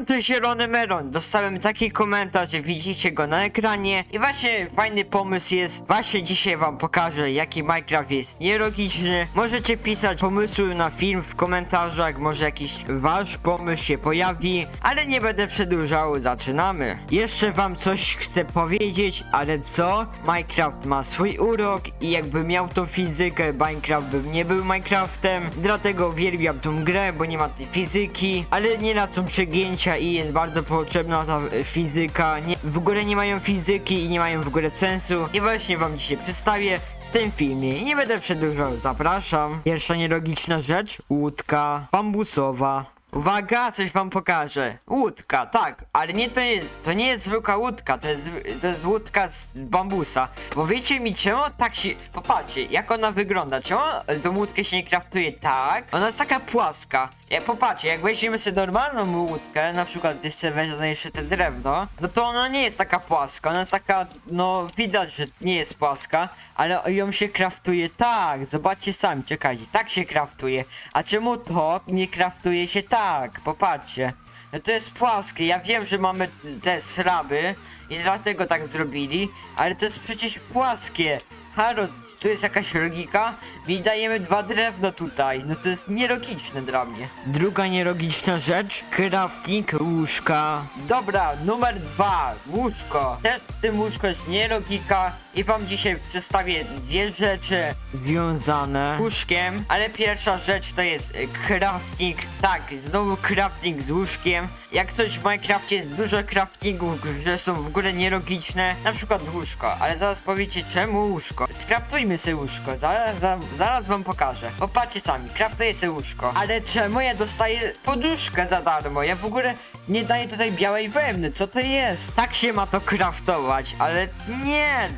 Melon to zielony melon. Dostałem taki komentarz, widzicie go na ekranie. I właśnie fajny pomysł jest. Właśnie dzisiaj wam pokażę, jaki Minecraft jest nielogiczny. Możecie pisać pomysły na film w komentarzach. Może jakiś wasz pomysł się pojawi. Ale nie będę przedłużał, zaczynamy. Jeszcze wam coś chcę powiedzieć, ale co? Minecraft ma swój urok i jakby miał tą fizykę, Minecraft by nie był Minecraftem. Dlatego uwielbiam tą grę, bo nie ma tej fizyki, ale nieraz są przegięcia i jest bardzo potrzebna ta fizyka. Nie, w ogóle nie mają fizyki i nie mają w ogóle sensu. I właśnie wam dzisiaj przedstawię w tym filmie. Nie będę przedłużał, zapraszam. Pierwsza nielogiczna rzecz, łódka bambusowa. Uwaga, coś wam pokażę. Łódka, tak, ale nie to jest, to nie jest zwykła łódka, to jest, to jest łódka z bambusa. Powiecie mi, czemu tak się, popatrzcie, jak ona wygląda, czemu tą łódkę się nie kraftuje tak? Ona jest taka płaska. Ja, popatrzcie, jak weźmiemy sobie normalną łódkę, na przykład gdzieś sobie weźmie jeszcze te drewno, no to ona nie jest taka płaska, ona jest taka, no widać, że nie jest płaska, ale ją się kraftuje tak, zobaczcie sami, czekajcie, tak się kraftuje. A czemu to nie kraftuje się tak? Popatrzcie. No to jest płaskie, ja wiem, że mamy te sraby i dlatego tak zrobili, ale to jest przecież płaskie. Halo, tu jest jakaś logika? Mi dajemy dwa drewno tutaj, no to jest nielogiczne dla mnie. Druga nielogiczna rzecz, crafting łóżka. Dobra, numer dwa, łóżko. Też w tym łóżko jest nielogika i wam dzisiaj przedstawię dwie rzeczy związane z łóżkiem, ale pierwsza rzecz to jest e, crafting. Tak, znowu crafting z łóżkiem. Jak coś w Minecrafcie jest dużo craftingów, które są w ogóle nielogiczne, na przykład łóżko, ale zaraz powiecie czemu łóżko. Skraftujmy sobie łóżko, zaraz, za, zaraz wam pokażę. Popatrzcie sami, craftuję sobie łóżko, ale czemu ja dostaję poduszkę za darmo? Ja w ogóle nie daję tutaj białej wełny, co to jest? Tak się ma to craftować, ale nie,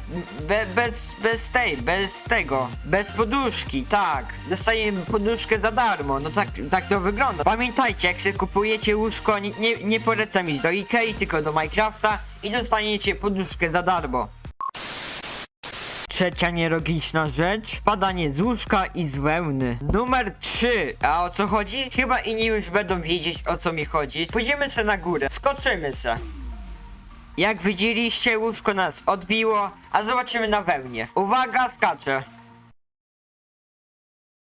be, bez, bez tej, bez tego, bez poduszki, tak. Dostaję poduszkę za darmo, no tak, tak to wygląda. Pamiętajcie, jak sobie kupujecie łóżko, nie, nie, nie polecam iść do Ikei, tylko do Minecrafta i dostaniecie poduszkę za darmo. Trzecia nielogiczna rzecz, padanie z łóżka i z wełny. Numer 3. A o co chodzi? Chyba inni już będą wiedzieć o co mi chodzi. Pójdziemy se na górę, skoczymy se. Jak widzieliście, łóżko nas odbiło, a zobaczymy na wełnie. Uwaga, skaczę.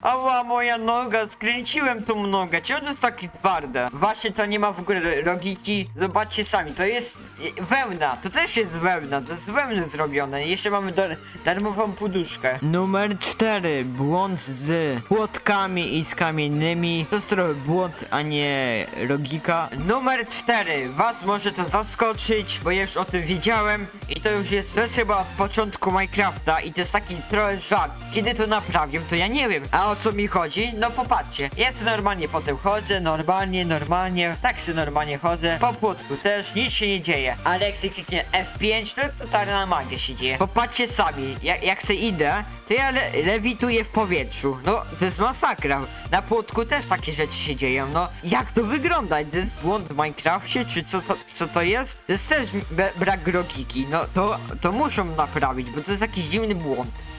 Ała, moja noga, skręciłem tą nogę, czemu to jest takie twarde? Właśnie to nie ma w ogóle logiki, zobaczcie sami, to jest e, wełna, to też jest wełna, to jest wełny zrobione, jeszcze mamy dar darmową poduszkę. Numer 4, błąd z płotkami i z kamiennymi, to jest trochę błąd, a nie logika. Numer 4, was może to zaskoczyć, bo ja już o tym wiedziałem i to już jest, to jest chyba od początku Minecrafta i to jest taki trochę żart. Kiedy to naprawię, to ja nie wiem. A o co mi chodzi? No popatrzcie, ja normalnie potem chodzę, normalnie, normalnie, tak sobie normalnie chodzę, po płotku też, nic się nie dzieje. Ale jak sobie kliknie F5, to totalna magia się dzieje. Popatrzcie sami, jak, jak sobie idę, to ja le lewituję w powietrzu. No, to jest masakra. Na płotku też takie rzeczy się dzieją, no. Jak to wygląda? To jest błąd w Minecrafcie, czy co to, co to jest? To jest też brak logiki, no to, to muszą naprawić, bo to jest jakiś dziwny błąd.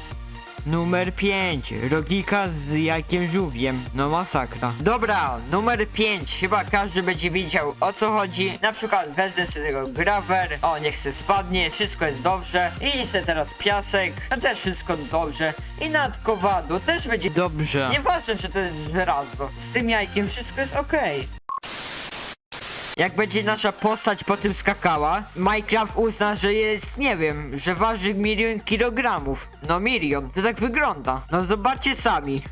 Numer 5. Logika z jajkiem żółwiem. No masakra. Dobra, numer 5. Chyba każdy będzie wiedział o co chodzi. Na przykład wezmę sobie tego graver. O, niech se spadnie, wszystko jest dobrze. I se teraz piasek. No też wszystko dobrze. I nad kowadło też będzie dobrze. Nieważne, czy to jest żelazo. Z tym jajkiem wszystko jest okej. Jak będzie nasza postać po tym skakała, Minecraft uzna, że jest, nie wiem, że waży milion kilogramów. No milion, to tak wygląda. No zobaczcie sami.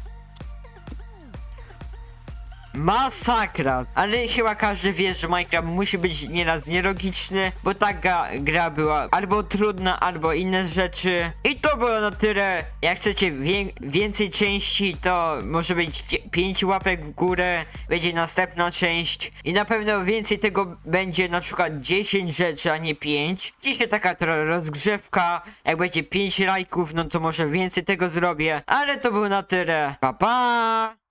Masakra, ale chyba każdy wie, że Minecraft musi być nieraz nielogiczny, bo taka gra była albo trudna, albo inne rzeczy. I to było na tyle. Jak chcecie wię więcej części, to może być 5 łapek w górę, będzie następna część. I na pewno więcej tego będzie, na przykład 10 rzeczy, a nie 5. Dzisiaj taka rozgrzewka, jak będzie 5 lajków, no to może więcej tego zrobię. Ale to było na tyle. Pa pa!